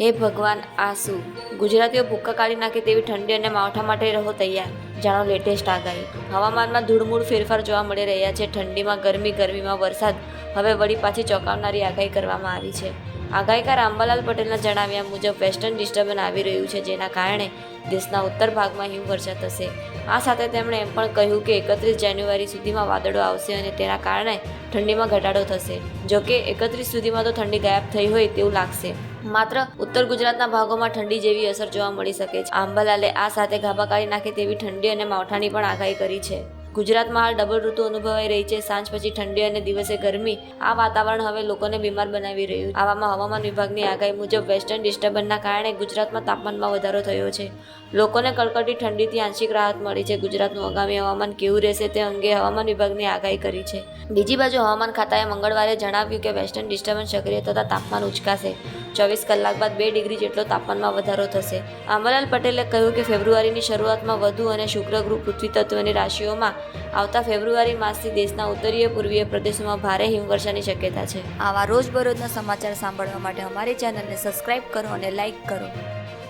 હે ભગવાન, આ શું? ગુજરાતીઓ ભૂક્કા કાઢી નાખે તેવી ઠંડી અને માવઠા માટે રહો તૈયાર. જાણો લેટેસ્ટ આગાહી હવામાનમાં ધૂળમૂળ ફેરફાર જોવા મળી રહ્યા છે. ઠંડીમાં ગરમી, ગરમીમાં વરસાદ. હવે વળી પાછી ચોંકાવનારી આગાહી કરવામાં આવી છે. આગાહીકાર આંબાલાલ પટેલના જણાવ્યા મુજબ વેસ્ટર્ન ડિસ્ટર્બન્સ આવી રહ્યું છે, જેના કારણે દેશના ઉત્તર ભાગમાં હિમવર્ષા થશે. આ સાથે તેમણે એમ પણ કહ્યું કે એકત્રીસ જાન્યુઆરી સુધીમાં વાદળો આવશે અને તેના કારણે ઠંડીમાં ઘટાડો થશે. જોકે એકત્રીસ સુધીમાં તો ઠંડી ગાયબ થઈ હોય તેવું લાગશે. માત્ર ઉત્તર ગુજરાતના ભાગોમાં ઠંડી જેવી અસર જોવા મળી શકે છે. આંબાલાલે આ સાથે ગાભા કાઢી નાખે તેવી ઠંડી અને માવઠાની પણ આગાહી કરી છે. ગુજરાતમાં હાલ ડબલ ઋતુ અનુભવાઈ રહી છે. સાંજ પછી ઠંડી અને દિવસે ગરમી. આ વાતાવરણ હવે લોકોને બીમાર બનાવી રહ્યું. આવામાં હવામાન વિભાગની આગાહી મુજબ વેસ્ટર્ન ડિસ્ટર્બન્સના કારણે ગુજરાતમાં તાપમાનમાં વધારો થયો છે. લોકોને કડકડી ઠંડીથી આંશિક રાહત મળી છે. ગુજરાતનું આગામી હવામાન કેવું રહેશે તે અંગે હવામાન વિભાગની આગાહી કરી છે. બીજી બાજુ હવામાન ખાતાએ મંગળવારે જણાવ્યું કે વેસ્ટર્ન ડિસ્ટર્બન્સ સક્રિય થતાં તાપમાન ઉચકાશે. ચોવીસ કલાક બાદ બે ડિગ્રી જેટલો તાપમાનમાં વધારો થશે. આંબાલાલ પટેલે કહ્યું કે ફેબ્રુઆરીની શરૂઆતમાં વધુ અને શુક્ર શુક્રગૃહ પૃથ્વી તત્વની રાશિઓમાં આવતા ફેબ્રુઆરી માસથી દેશના ઉત્તરીય, પૂર્વીય પ્રદેશોમાં ભારે હિમવર્ષાની શક્યતા છે. આવા રોજબરોજના સમાચાર સાંભળવા માટે અમારી ચેનલને સબસ્ક્રાઇબ કરો અને લાઇક કરો.